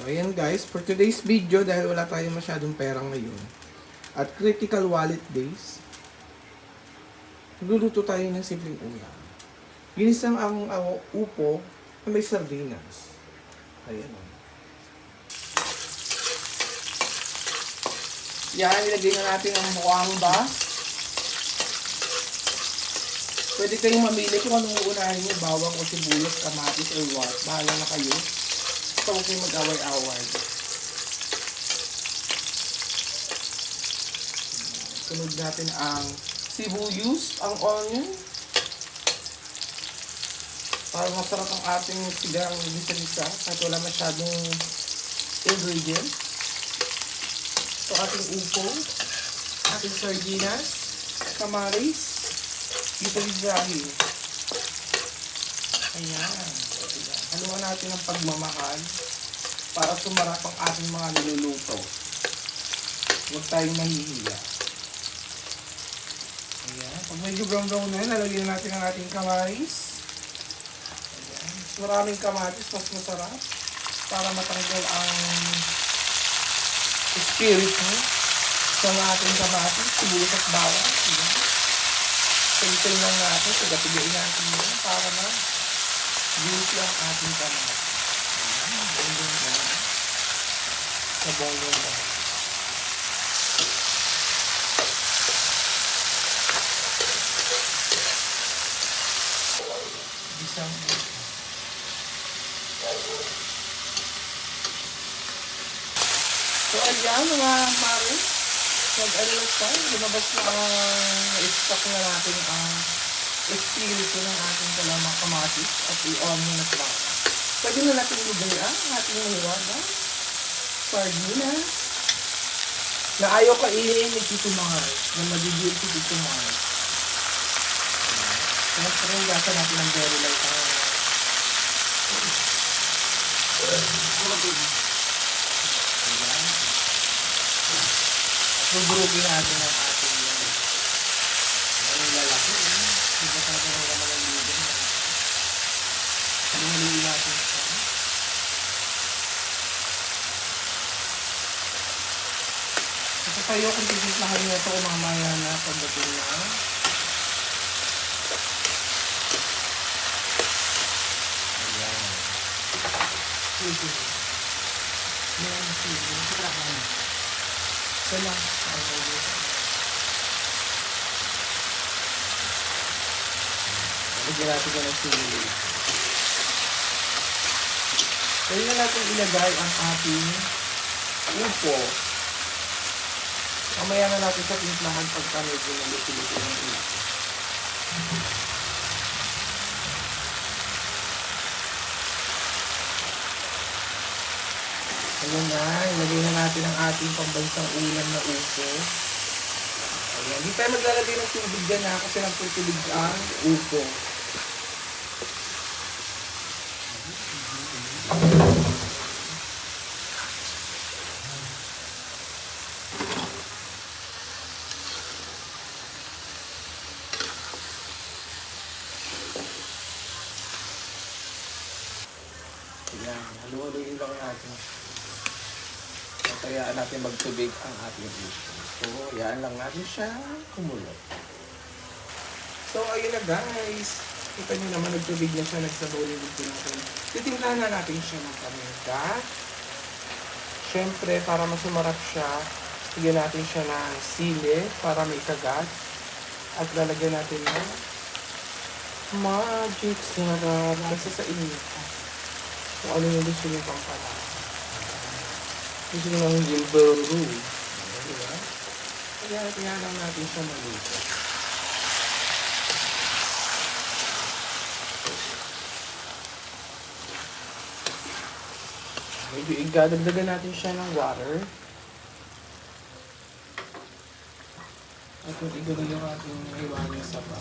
So, ayan guys, for today's video, dahil wala tayong masyadong pera ngayon, at critical wallet days, luluto tayo ng simpleng ulam. Ginisang ang, ang upo na may sardinas. Ayan o. Yan, ilagay na natin ang mukwamba. Pwede kayong mamili kung anong uunahin nyo, bawang o sibuyas, kamatis or what. Bahala na kayo. Basta huwag kayong mag-away-away. Sunod natin ang sibuyas, ang onion. Para masarap ang ating sigang gisa-gisa kahit wala masyadong ingredients. So ating upo, ating sardinas, kamaris, gisa-gisahin. Ayan. Haluan natin ang pagmamahal para sumarap ang ating mga niluluto. Huwag tayong mahihiya. Ayan. Pag medyo brown-brown na yun, lalagyan na natin ang ating kamaris. Ayan. Maraming kamatis, mas masarap. Para matanggal ang spirit mo sa ating kamatis, sibuyas at bawang. Ayan. Pintil lang natin, tagapigain natin yun para ma juicy ang ating kamatis. Ayan. Bonggang yan. Sa bonggang yan. Isang So, ayan mga mare. Nag-ano tayo. Lumabas na ang na-stock na natin ang espiritu ng ating kalamang kamatis at i-onion at baka. Pwede na natin lugay ang ating nilaga. Sardinas. Na ayaw kainin ni Tito Mars. Na magigil si Tito Mars. Siyempre, gasa natin ng very light ang Ayan. Buburugin natin ang ating uh, ang lalaki. Eh. Hindi ba talaga ng laman ng ligan? Halihin natin siya. Kasi tayo kung tigislahan nyo ito mamaya na pagdating na. Ayan. Sige. Ayan, sige. Ito lang. Ayan. Lagyan natin ko ng sili. Pwede na natin ilagay ang ating upo. Mamaya na natin sa timplahan pagka medyo naluto-luto ng upo. Ayan na, ilagay na natin ang ating pambansang ulam na upo. Ayan, hindi tayo maglalagay ng tubig dyan ha, kasi nagtutubig ang upo. Ayan, halu-haluin lang natin. Kaya natin magtubig ang ating upo. So, yan lang natin siya kumulo. So, ayun na guys. Kita niyo naman, nagtubig na siya, nagsabaw na dito natin. Titimplahan na natin siya ng paminta. Siyempre, para masumarap siya, bigyan natin siya ng sili para may kagat. At lalagyan natin ng magic sarap. Basta sa inyo. Kung ano yung gusto niyo pang pala. Gusto niyo ng Gilbero. Diba? Kaya kaya lang natin siya maluto. Medyo igadagdagan natin siya ng water. At yung igano yung ating iwanan sa pa.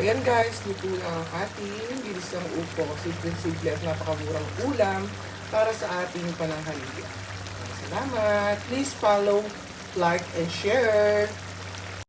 Ayan. Guys, na ang ating ginisang upo. Simple-simple at napakamurang ulam para sa ating pananghalian. Salamat! Please follow, like, and share!